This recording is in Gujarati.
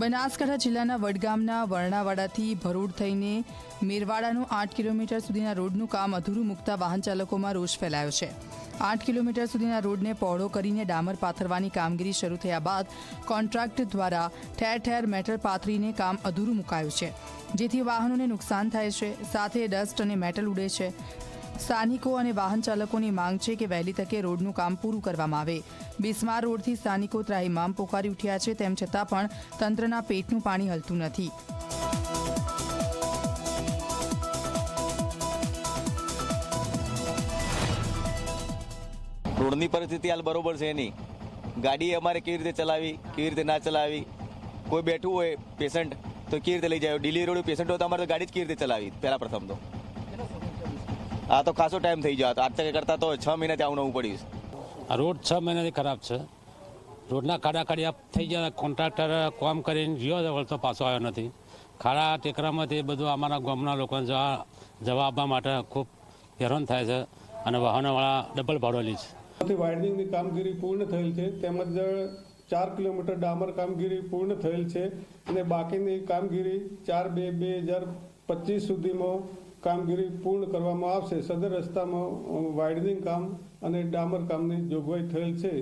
બનાસકાંઠા જિલ્લાના વડગામના વર્ણાવાડાથી ભરૂડ થઈને મેરવાડાનું આઠ કિલોમીટર સુધીના રોડનું કામ અધૂરું મૂકતા વાહન ચાલકોમાં રોષ ફેલાયો છે. આઠ કિલોમીટર સુધીના રોડને પહોળો કરીને ડામર પાથરવાની કામગીરી શરૂ થયા બાદ કોન્ટ્રાક્ટ દ્વારા ઠેર ઠેર મેટલ પાથરીને કામ અધૂરું મુકાયું છે, જેથી વાહનોને નુકસાન થાય છે, સાથે ડસ્ટ અને મેટલ ઉડે છે. સ્થાનિકો અને વાહન ચાલકોની માંગ છે કે વહેલી તકે રોડનું કામ પૂરું કરવામાં આવે. બિસ્માર રોડથી સ્થાનિકો ત્રાહિમામ પોકારી ઉઠ્યા છે, તેમ છતાં પણ તંત્રના પેટનું પાણી હલતું નથી. રોડની પરિસ્થિતિ હાલ બરોબર છે નહીં. ગાડી અમારે કેવી રીતે ચલાવી, કેવી રીતે ના ચલાવી? કોઈ બેઠું હોય પેશન્ટ તો કેવી રીતે લઈ જાય? ડિલિવરી પેશન્ટ હોય તો અમારે ગાડી જ કેવી રીતે ચલાવી? પહેલા પ્રથમ તો. આ તો ખાસો ટાઈમ થઈ જાય આજ તક કરતા તો છ મહિનાથી આવું નવું પડ્યું આ રોડ છ મહિનાથી ખરાબ છે. રોડના ખાડા ખાડિયા થઈ ગયા કોન્ટ્રાક્ટર કામ કરીને ગયો વળતો પાછો આવ્યો નથી. ખાડા ટેકરામાંથી બધું અમારા ગામના લોકોને જવા જવા આપવા માટે ખૂબ હેરાન થાય છે અને વાહનોવાળા ડબલ ભાડો લે છે વાઇડનિંગની કામગીરી પૂર્ણ થયેલ છે. તેમજ ચાર કિલોમીટર ડામર કામગીરી પૂર્ણ થયેલ છે. અને બાકીની કામગીરી ચાર બે બે હજાર પચીસ સુધીમાં કામગીરી પૂર્ણ કરવામાં આવશે. સદર રસ્તામાં વાઇડનિંગ કામ અને ડામર કામની જોગવાઈ થયેલ છે.